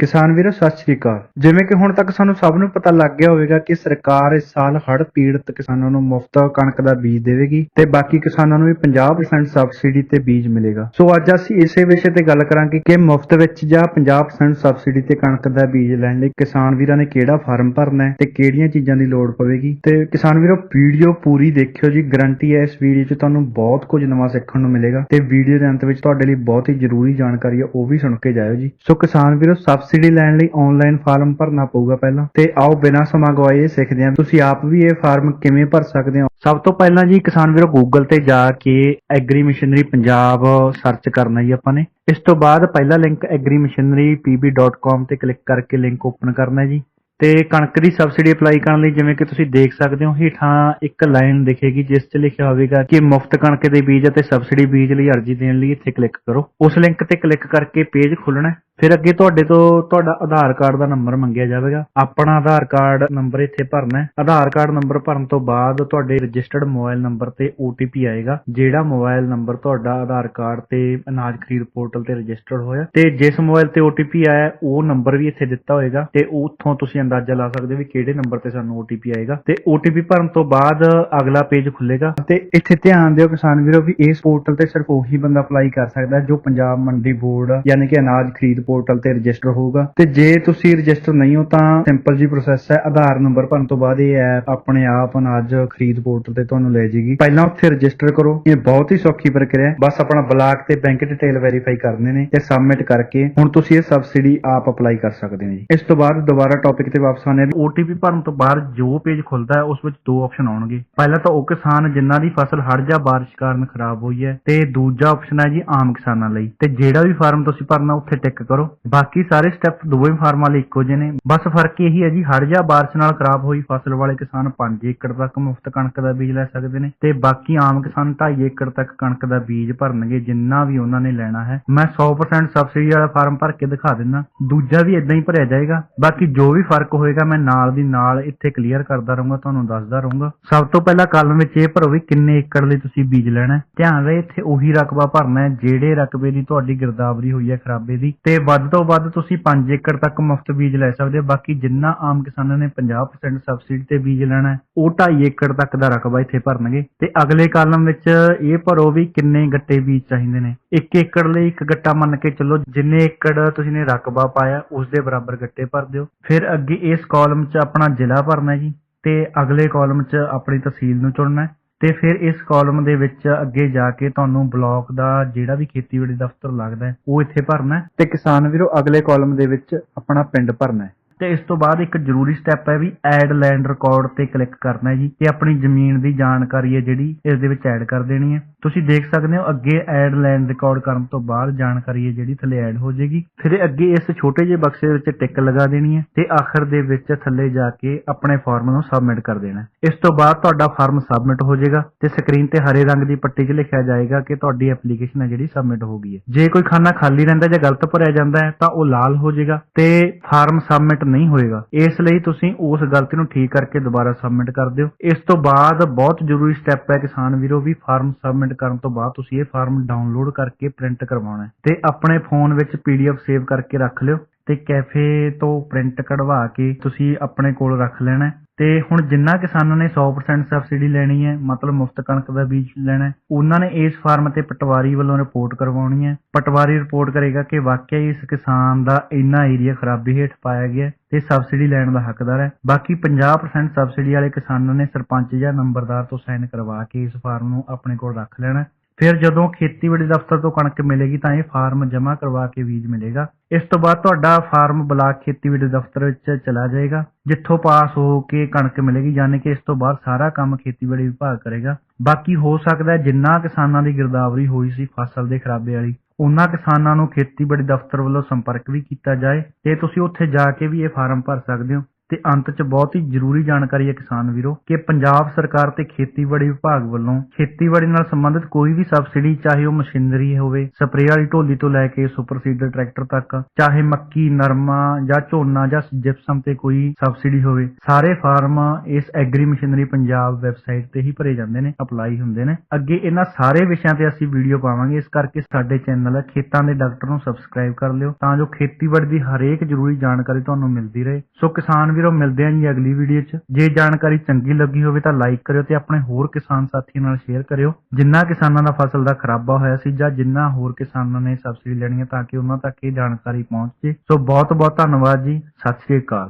ਕਿਸਾਨ ਵੀਰੋ, ਸਤਿ ਸ਼੍ਰੀ ਅਕਾਲ। ਜਿਵੇਂ ਕਿ ਹੁਣ ਤੱਕ ਸਾਨੂੰ ਸਭ ਨੂੰ ਪਤਾ ਲੱਗ ਗਿਆ ਹੋਵੇਗਾ ਕਿ ਸਰਕਾਰ ਇਸ ਸਾਲ ਹੜ੍ਹ ਪੀੜਤ ਕਿਸਾਨਾਂ ਨੂੰ ਮੁਫਤ ਕਣਕ ਦਾ ਬੀਜ ਦੇਵੇਗੀ ਤੇ ਬਾਕੀ ਕਿਸਾਨਾਂ ਨੂੰ ਵੀ 50% ਸਬਸਿਡੀ ਤੇ ਬੀਜ ਮਿਲੇਗਾ। ਸੋ ਅੱਜ ਅਸੀਂ ਇਸੇ ਵਿਸ਼ੇ ਤੇ ਗੱਲ ਕਰਾਂਗੇ ਕਿ ਮੁਫਤ ਵਿੱਚ ਜਾਂ 50% ਸਬਸਿਡੀ ਤੇ ਕਣਕ ਦਾ ਬੀਜ ਲੈਣ ਲਈ ਕਿਸਾਨ ਵੀਰਾਂ ਨੇ ਕਿਹੜਾ ਫਾਰਮ ਭਰਨਾ ਹੈ ਤੇ ਕਿਹੜੀਆਂ ਚੀਜ਼ਾਂ ਦੀ ਲੋੜ ਪਵੇਗੀ। ਤੇ ਕਿਸਾਨ ਵੀਰੋ, ਵੀਡੀਓ ਪੂਰੀ ਦੇਖਿਓ ਜੀ। ਗਰੰਟੀ ਹੈ ਇਸ ਵੀਡੀਓ 'ਚ ਤੁਹਾਨੂੰ ਬਹੁਤ ਕੁਝ ਨਵਾਂ ਸਿੱਖਣ ਨੂੰ ਮਿਲੇਗਾ ਤੇ ਵੀਡੀਓ ਦੇ ਅੰਤ ਵਿੱਚ ਤੁਹਾਡੇ ਲਈ ਬਹੁਤ ਹੀ ਜ਼ਰੂਰੀ ਜਾਣਕਾਰੀ ਹੈ, ਉਹ ਵੀ ਸੁਣ ਕੇ ਜਾਇਓ ਜੀ। ਸੋ ਕਿਸਾਨ ਵੀਰੋ ਸਬਸਿਡੀ ਲੈਣ ਲਈ ਆਨਲਾਈਨ ਫਾਰਮ ਭਰਨਾ ਪਊਗਾ ਪਹਿਲਾਂ। ਤੇ ਆਓ ਬਿਨਾਂ ਸਮਾਂ ਗਵਾਏ ਸਿੱਖਦੇ ਹਾਂ। ਤੁਸੀਂ ਆਪ ਵੀ ਇਹ ਫਾਰਮ ਕਿਵੇਂ ਭਰ ਸਕਦੇ ਹੋ? ਸਭ ਤੋਂ ਪਹਿਲਾਂ ਜੀ ਕਿਸਾਨ ਵੀਰੋ ਗੂਗਲ ਤੇ ਜਾ ਕੇ ਐਗਰੀ ਮਸ਼ੀਨਰੀ ਪੰਜਾਬ ਸਰਚ ਕਰਨਾ ਜੀ ਆਪਾਂ ਨੇ। ਇਸ ਤੋਂ ਬਾਅਦ ਪਹਿਲਾ ਲਿੰਕ agrimachinerypb.com ਤੇ ਕਲਿੱਕ ਕਰਕੇ ਲਿੰਕ ਓਪਨ ਕਰਨਾ ਜੀ। ਤੇ ਕਣਕ ਦੀ ਸਬਸਿਡੀ ਅਪਲਾਈ ਕਰਨ ਲਈ ਜਿਵੇਂ ਕਿ ਤੁਸੀਂ ਦੇਖ ਸਕਦੇ ਹੋ, ਹੇਠਾਂ ਇੱਕ ਲਾਈਨ ਦਿਖੇਗੀ ਜਿਸ 'ਚ ਲਿਖਿਆ ਹੋਵੇਗਾ ਕਿ ਮੁਫਤ ਕਣਕ ਦੇ ਬੀਜ ਅਤੇ ਸਬਸਿਡੀ ਬੀਜ ਲਈ ਅਰਜ਼ੀ ਦੇਣ ਲਈ ਇੱਥੇ ਕਲਿੱਕ ਕਰੋ। ਉਸ ਲਿੰਕ ਤੇ ਕਲਿੱਕ ਕਰਕੇ ਪੇਜ ਖੁੱਲਣਾ ਫਿਰ ਅੱਗੇ ਤੁਹਾਡੇ ਤੋਂ ਤੁਹਾਡਾ ਆਧਾਰ ਕਾਰਡ ਦਾ ਨੰਬਰ ਮੰਗਿਆ ਜਾਵੇਗਾ। ਆਪਣਾ ਆਧਾਰ ਕਾਰਡ ਨੰਬਰ ਇੱਥੇ ਭਰਨਾ ਹੈ। ਆਧਾਰ ਕਾਰਡ ਨੰਬਰ ਭਰਨ ਤੋਂ ਬਾਅਦ ਤੁਹਾਡੇ ਰਜਿਸਟਰਡ ਮੋਬਾਈਲ ਨੰਬਰ ਤੇ OTP ਆਏਗਾ, ਜਿਹੜਾ ਮੋਬਾਈਲ ਨੰਬਰ ਤੁਹਾਡਾ ਆਧਾਰ ਕਾਰਡ ਤੇ ਅਨਾਜ ਖਰੀਦ ਪੋਰਟਲ ਤੇ ਰਜਿਸਟਰਡ ਹੋਇਆ ਤੇ ਜਿਸ ਮੋਬਾਈਲ ਤੇ OTP ਆਇਆ ਉਹ ਨੰਬਰ ਵੀ ਇੱਥੇ ਦਿੱਤਾ ਹੋਏਗਾ ਤੇ ਉੱਥੋਂ ਤੁਸੀਂ ਅੰਦਾਜ਼ਾ ਲਾ ਸਕਦੇ ਹੋ ਵੀ ਕਿਹੜੇ ਨੰਬਰ ਤੇ ਸਾਨੂੰ OTP ਆਏਗਾ। ਤੇ OTP ਭਰਨ ਤੋਂ ਬਾਅਦ ਅਗਲਾ ਪੇਜ ਖੁੱਲੇਗਾ ਤੇ ਇੱਥੇ ਧਿਆਨ ਦਿਓ ਕਿਸਾਨ ਵੀਰੋ ਵੀ ਇਸ ਪੋਰਟਲ ਤੇ ਸਿਰਫ ਉਹੀ ਬੰਦਾ ਅਪਲਾਈ ਕਰ ਸਕਦਾ ਜੋ ਪੰਜਾਬ ਮੰਡੀ ਬੋਰਡ ਯਾਨੀ ਕਿ ਅਨਾਜ ਖਰੀਦ ਪੋਰਟਲ ਤੇ ਰਜਿਸਟਰ ਹੋਊਗਾ। ਤੇ ਜੇ ਤੁਸੀਂ ਰਜਿਸਟਰ ਨਹੀਂ ਹੋ ਤਾਂ ਸਿੰਪਲ ਜੀ ਪ੍ਰੋਸੈਸ ਹੈ। ਆਧਾਰ ਨੰਬਰ ਭਰਨ ਤੋਂ ਬਾਅਦ ਇਹ ਐਪ ਆਪਣੇ ਆਪ ਅਨਾਜ ਖਰੀਦ ਪੋਰਟਲ ਤੇ ਤੁਹਾਨੂੰ ਲੈ ਜਾਏਗੀ ਪਹਿਲਾਂ ਉੱਥੇ ਰਜਿਸਟਰ ਕਰੋ। ਇਹ ਬਹੁਤ ਹੀ ਸੌਖੀ ਪ੍ਰਕਿਰਿਆ ਹੈ। ਬਸ ਆਪਣਾ ਬਲਾਕ ਤੇ ਬੈਂਕ ਡਿਟੇਲ ਵੈਰੀਫਾਈ ਕਰਨੇ ਨੇ। ਤੇ ਸਬਮਿਟ ਕਰਕੇ ਹੁਣ ਤੁਸੀਂ ਇਹ ਸਬਸਿਡੀ ਆਪ ਅਪਲਾਈ ਕਰ ਸਕਦੇ ਹੋ ਜੀ। ਇਸ ਤੋਂ ਬਾਅਦ ਦੁਬਾਰਾ ਟੌਪਿਕ ਤੇ ਵਾਪਸ ਆਨੇ OTP ਭਰਨ ਤੋਂ ਬਾਅਦ ਜੋ ਪੇਜ ਖੁੱਲਦਾ ਹੈ, ਉਸ ਵਿੱਚ ਦੋ ਆਪਸ਼ਨ ਆਉਣਗੇ। ਪਹਿਲਾ ਤਾਂ ਉਹ ਕਿਸਾਨ ਜਿਨ੍ਹਾਂ ਦੀ ਫਸਲ ਹੜ੍ਹ ਜਾਂ ਬਾਰਿਸ਼ ਕਾਰਨ ਖਰਾਬ ਹੋਈ ਹੈ ਤੇ ਦੂਜਾ ਆਪਸ਼ਨ ਹੈ ਜੀ ਆਮ ਕਿਸਾਨਾਂ ਲਈ। ਤੇ ਜਿਹੜਾ ਵੀ ਫਾਰਮ ਤੁਸੀਂ ਭਰਨਾ, ਉੱਥੇ ਟਿਕ ਕਰੋ। ਬਾਕੀ ਸਾਰੇ ਸਟੈਪ ਦੋਵੇਂ ਫਾਰਮਾਂ ਲਈ ਇੱਕੋ ਜਿਹੇ ਨੇ। ਬਸ ਫ਼ਰਕ ਇਹੀ ਹੈ ਜੀ ਹੜ ਜਾਂ ਬਾਰਿਸ਼ ਨਾਲ ਖਰਾਬ ਹੋਈ ਫਸਲ ਵਾਲੇ ਕਿਸਾਨ 5 ਏਕੜ ਤੱਕ ਮੁਫਤ ਕਣਕ ਦਾ ਬੀਜ ਲੈ ਸਕਦੇ ਨੇ ਤੇ ਬਾਕੀ ਆਮ ਕਿਸਾਨ 2.5 ਏਕੜ ਤੱਕ ਕਣਕ ਦਾ ਬੀਜ ਭਰਨਗੇ, ਜਿੰਨਾ ਵੀ ਉਹਨਾਂ ਨੇ ਲੈਣਾ ਹੈ। ਮੈਂ 100% ਸਬਸਿਡੀ ਵਾਲਾ ਫਾਰਮ ਭਰ ਕੇ ਦਿਖਾ ਦਿੰਦਾ। ਦੂਜਾ ਵੀ ਇਦਾਂ ਹੀ ਭਰਿਆ ਜਾਏਗਾ। ਬਾਕੀ ਜੋ ਵੀ ਫ਼ਰਕ ਹੋਏਗਾ, ਮੈਂ ਨਾਲ ਦੀ ਨਾਲ ਇੱਥੇ ਕਲੀਅਰ ਕਰਦਾ ਰਹੂੰਗਾ, ਤੁਹਾਨੂੰ ਦੱਸਦਾ ਰਹੂੰਗਾ। ਸਭ ਤੋਂ ਪਹਿਲਾਂ ਕਾਲਮ ਵਿੱਚ ਇਹ ਭਰੋ ਵੀ ਕਿੰਨੇ ਏਕੜ ਲਈ ਤੁਸੀਂ ਬੀਜ ਲੈਣਾ ਧਿਆਨ ਰਹੇ ਇੱਥੇ ਉਹੀ ਰਕਬਾ ਭਰਨਾ ਹੈ, ਜਿਹੜੇ ਰਕਬੇ ਦੀ ਤੁਹਾਡੀ ਗਿਰਦਾਵਰੀ ਹੋਈ ਹੈ ਖਰਾਬੇ ਦੀ। ਤੇ ਵੱਧ ਤੋਂ ਵੱਧ ਤੁਸੀਂ 5 ਏਕੜ ਤੱਕ ਮੁਫਤ ਬੀਜ ਲੈ ਸਕਦੇ ਹੋ। ਬਾਕੀ ਜਿੰਨਾ ਆਮ ਕਿਸਾਨਾਂ ਨੇ 50% ਸਬਸਿਡੀ ਤੇ ਬੀਜ ਲੈਣਾ, ਉਹ 2.5 ਏਕੜ ਤੱਕ ਦਾ ਰਕਬਾ ਇੱਥੇ ਭਰਨਗੇ। ਤੇ ਅਗਲੇ ਕਾਲਮ ਵਿੱਚ ਇਹ ਭਰੋ ਵੀ ਕਿੰਨੇ ਗੱਟੇ ਬੀਜ ਚਾਹੀਦੇ ਨੇ। 1 ਏਕੜ ਲਈ ਇੱਕ ਗੱਟਾ ਮੰਨ ਕੇ ਚੱਲੋ, ਜਿੰਨੇ ਏਕੜ ਤੁਸੀਂ ਨੇ ਰਕਬਾ ਪਾਇਆ ਉਸ ਦੇ ਬਰਾਬਰ ਗੱਟੇ ਭਰ ਦਿਓ। ਫਿਰ ਅੱਗੇ ਇਸ ਕਾਲਮ 'ਚ ਆਪਣਾ ਜ਼ਿਲ੍ਹਾ ਭਰਨਾ ਜੀ। ਤੇ ਅਗਲੇ ਕਾਲਮ 'ਚ ਆਪਣੀ ਤਹਿਸੀਲ ਨੂੰ ਚੁਣਨਾ ਹੈ। ਤੇ ਫਿਰ ਇਸ ਕਾਲਮ ਦੇ ਵਿੱਚ ਅੱਗੇ ਜਾ ਕੇ ਤੁਹਾਨੂੰ ਬਲਾਕ ਦਾ ਜਿਹੜਾ ਵੀ ਖੇਤੀਬਾੜੀ ਦਫ਼ਤਰ ਲੱਗਦਾ ਹੈ, ਉਹ ਇੱਥੇ ਭਰਨਾ ਹੈ ਤੇ ਕਿਸਾਨ ਵੀਰੋ, ਅਗਲੇ ਕਾਲਮ ਦੇ ਵਿੱਚ ਆਪਣਾ ਪਿੰਡ ਭਰਨਾ ਹੈ। ਤੇ ਇਸ ਤੋਂ ਬਾਅਦ ਇੱਕ ਜ਼ਰੂਰੀ ਸਟੈਪ ਹੈ ਵੀ ਐਡ ਲੈਂਡ ਰਿਕਾਰਡ ਤੇ ਕਲਿੱਕ ਕਰਨਾ ਹੈ ਜੀ ਤੇ ਆਪਣੀ ਜ਼ਮੀਨ ਦੀ ਜਾਣਕਾਰੀ ਹੈ ਜਿਹੜੀ ਇਸ ਦੇ ਵਿੱਚ ਐਡ ਕਰ ਦੇਣੀ ਹੈ। ਤੁਸੀਂ ਦੇਖ ਸਕਦੇ ਹੋ ਅੱਗੇ ਐਡ ਲੈਂਡ ਰਿਕਾਰਡ ਕਰਨ ਤੋਂ ਬਾਅਦ ਜਾਣਕਾਰੀ ਹੈ ਜਿਹੜੀ ਥੱਲੇ ਐਡ ਹੋ ਜਾਏਗੀ। ਫਿਰ ਅੱਗੇ ਇਸ ਛੋਟੇ ਜਿਹੇ ਬਕਸੇ ਵਿੱਚ ਟਿਕ ਲਗਾ ਦੇਣੀ ਹੈ ਤੇ ਆਖਰ ਦੇ ਵਿੱਚ ਥੱਲੇ ਜਾ ਕੇ ਆਪਣੇ ਫਾਰਮ ਨੂੰ ਸਬਮਿਟ ਕਰ ਦੇਣਾ ਇਸ ਤੋਂ ਬਾਅਦ ਤੁਹਾਡਾ ਫਾਰਮ ਸਬਮਿਟ ਹੋ ਜਾਏਗਾ ਤੇ ਸਕਰੀਨ ਤੇ ਹਰੇ ਰੰਗ ਦੀ ਪੱਟੀ 'ਚ ਲਿਖਿਆ ਜਾਏਗਾ ਕਿ ਤੁਹਾਡੀ ਐਪਲੀਕੇਸ਼ਨ ਹੈ ਜਿਹੜੀ ਸਬਮਿਟ ਹੋ ਗਈ ਹੈ। ਜੇ ਕੋਈ ਖਾਨਾ ਖਾਲੀ ਰਹਿੰਦਾ ਜਾਂ ਗਲਤ ਭਰਿਆ ਜਾਂਦਾ ਹੈ ਤਾਂ ਉਹ ਲਾਲ ਹੋ ਜਾਏਗਾ ਤੇ ਫਾਰਮ ਸਬਮਿਟ ਨਹੀਂ ਹੋਏਗਾ। ਇਸ ਲਈ ਤੁਸੀਂ ਉਸ ਗਲਤੀ ਨੂੰ ਠੀਕ ਕਰਕੇ ਦੁਬਾਰਾ ਸਬਮਿਟ ਕਰ ਦਿਓ। ਇਸ ਤੋਂ ਬਾਅਦ ਬਹੁਤ ਜ਼ਰੂਰੀ ਸਟੈਪ ਹੈ ਕਿਸਾਨ ਵੀਰੋ ਵੀ ਫਾਰਮ ਸਬਮਿਟ ਕਰਨ ਤੋਂ ਬਾਅਦ ਤੁਸੀਂ ਇਹ ਫਾਰਮ ਡਾਊਨਲੋਡ ਕਰਕੇ ਪ੍ਰਿੰਟ ਕਰਵਾਉਣਾ ਹੈ। ਤੇ ਆਪਣੇ ਫੋਨ ਵਿੱਚ ਪੀਡੀਐਫ ਸੇਵ ਕਰਕੇ ਰੱਖ ਲਿਓ ਤੇ ਕੈਫੇ ਤੋਂ ਪ੍ਰਿੰਟ ਕਢਵਾ ਕੇ ਤੁਸੀਂ ਆਪਣੇ ਕੋਲ ਰੱਖ ਲੈਣਾ ਤੇ ਹੁਣ ਜਿੰਨਾ ਕਿਸਾਨਾਂ ਨੇ 100% ਸਬਸਿਡੀ ਲੈਣੀ ਹੈ, ਮਤਲਬ ਮੁਫਤ ਕਣਕ ਦਾ ਬੀਜ ਲੈਣਾ ਹੈ, ਉਹਨਾਂ ਨੇ ਇਸ ਫਾਰਮ ਤੇ ਪਟਵਾਰੀ ਵੱਲੋਂ ਰਿਪੋਰਟ ਕਰਵਾਉਣੀ ਹੈ। ਪਟਵਾਰੀ ਰਿਪੋਰਟ ਕਰੇਗਾ ਕਿ ਵਾਕਿਆ ਇਸ ਕਿਸਾਨ ਦਾ ਇੰਨਾ ਏਰੀਆ ਖਰਾਬੀ ਹੇਠ ਪਾਇਆ ਗਿਆ ਤੇ ਸਬਸਿਡੀ ਲੈਣ ਦਾ ਹੱਕਦਾਰ ਹੈ। ਬਾਕੀ 50% ਸਬਸਿਡੀ ਵਾਲੇ ਕਿਸਾਨਾਂ ਨੇ ਸਰਪੰਚ ਜਾਂ ਨੰਬਰਦਾਰ ਤੋਂ ਸਾਈਨ ਕਰਵਾ ਕੇ ਇਸ ਫਾਰਮ ਨੂੰ ਆਪਣੇ ਕੋਲ ਰੱਖ ਲੈਣਾ ਫਿਰ ਜਦੋਂ ਖੇਤੀਬਾੜੀ ਦਫ਼ਤਰ ਤੋਂ ਕਣਕ ਮਿਲੇਗੀ ਤਾਂ ਇਹ ਫਾਰਮ ਜਮ੍ਹਾਂ ਕਰਵਾ ਕੇ ਬੀਜ ਮਿਲੇਗਾ। ਇਸ ਤੋਂ ਬਾਅਦ ਤੁਹਾਡਾ ਫਾਰਮ ਬਲਾਕ ਖੇਤੀਬਾੜੀ ਦਫ਼ਤਰ ਵਿੱਚ ਚਲਾ ਜਾਏਗਾ, ਜਿੱਥੋਂ ਪਾਸ ਹੋ ਕੇ ਕਣਕ ਮਿਲੇਗੀ, ਯਾਨੀ ਕਿ ਇਸ ਤੋਂ ਬਾਅਦ ਸਾਰਾ ਕੰਮ ਖੇਤੀਬਾੜੀ ਵਿਭਾਗ ਕਰੇਗਾ। ਬਾਕੀ ਹੋ ਸਕਦਾ ਜਿੰਨਾ ਕਿਸਾਨਾਂ ਦੀ ਗਿਰਦਾਵਰੀ ਹੋਈ ਸੀ ਫਸਲ ਦੇ ਖਰਾਬੇ ਵਾਲੀ, ਉਹਨਾਂ ਕਿਸਾਨਾਂ ਨੂੰ ਖੇਤੀਬਾੜੀ ਦਫ਼ਤਰ ਵੱਲੋਂ ਸੰਪਰਕ ਵੀ ਕੀਤਾ ਜਾਏ ਤੇ ਤੁਸੀਂ ਉੱਥੇ ਜਾ ਕੇ ਵੀ ਇਹ ਫਾਰਮ ਭਰ ਸਕਦੇ ਹੋ। ਤੇ ਅੰਤ 'ਚ ਬਹੁਤ ਹੀ ਜ਼ਰੂਰੀ ਜਾਣਕਾਰੀ ਹੈ ਕਿਸਾਨ ਵੀਰੋ, ਕਿ ਪੰਜਾਬ ਸਰਕਾਰ ਤੇ ਖੇਤੀਬਾੜੀ ਵਿਭਾਗ ਵੱਲੋਂ ਖੇਤੀਬਾੜੀ ਨਾਲ ਸੰਬੰਧਿਤ ਕੋਈ ਵੀ ਸਬਸਿਡੀ, ਚਾਹੇ ਉਹ ਮਸ਼ੀਨਰੀ ਹੋਵੇ, ਸਪਰੇਅ ਵਾਲੀ ਢੋਲੀ ਤੋਂ ਲੈ ਕੇ ਸੁਪਰ ਸੀਡਰ ਟਰੈਕਟਰ ਤੱਕ, ਚਾਹੇ ਮੱਕੀ, ਨਰਮਾ ਜਾਂ ਝੋਨਾ ਜਾਂ ਜਿਪਸਮ ਤੇ ਕੋਈ ਸਬਸਿਡੀ ਹੋਵੇ, ਸਾਰੇ ਫਾਰਮ ਇਸ ਐਗਰੀ ਮਸ਼ੀਨਰੀ ਪੰਜਾਬ ਵੈਬਸਾਈਟ ਤੇ ਹੀ ਭਰੇ ਜਾਂਦੇ ਨੇ, ਅਪਲਾਈ ਹੁੰਦੇ ਨੇ। ਅੱਗੇ ਇਹਨਾਂ ਸਾਰੇ ਵਿਸ਼ਿਆਂ ਤੇ ਅਸੀਂ ਵੀਡੀਓ ਪਾਵਾਂਗੇ, ਇਸ ਕਰਕੇ ਸਾਡੇ ਚੈਨਲ ਖੇਤਾਂ ਦੇ ਡਾਕਟਰ ਨੂੰ ਸਬਸਕ੍ਰਾਈਬ ਕਰ ਲਿਓ, ਤਾਂ ਜੋ ਖੇਤੀਬਾੜੀ ਦੀ ਹਰੇਕ ਜ਼ਰੂਰੀ ਜਾਣਕਾਰੀ ਤੁਹਾਨੂੰ ਮਿਲਦੀ ਰਹੇ। ਸੋ ਕਿਸਾਨ ਵੀਰੋ, ਮਿਲਦੇ ਆਂ ਜੀ ਅਗਲੀ ਵੀਡੀਓ 'ਚ। ਜੇ ਜਾਣਕਾਰੀ ਚੰਗੀ ਲੱਗੀ ਹੋਵੇ ਤਾਂ ਲਾਈਕ ਕਰਿਓ ਤੇ ਆਪਣੇ ਹੋਰ ਕਿਸਾਨ ਸਾਥੀਆਂ ਨਾਲ ਸ਼ੇਅਰ ਕਰਿਓ। ਜਿੰਨਾ ਕਿਸਾਨਾਂ ਦਾ ਫਸਲ ਦਾ ਖਰਾਬਾ ਹੋਇਆ ਸੀ ਜਾਂ ਜਿੰਨਾ ਹੋਰ ਕਿਸਾਨਾਂ ਨੇ ਸਬਸਿਡੀ ਲੈਣੀ ਹੈ ਤਾਂ ਕਿ ਉਹਨਾਂ ਤੱਕ ਇਹ ਜਾਣਕਾਰੀ ਪਹੁੰਚ ਜੇ। ਸੋ ਬਹੁਤ ਬਹੁਤ ਧੰਨਵਾਦ ਜੀ। ਸਤਿ ਸ਼੍ਰੀ ਅਕਾਲ।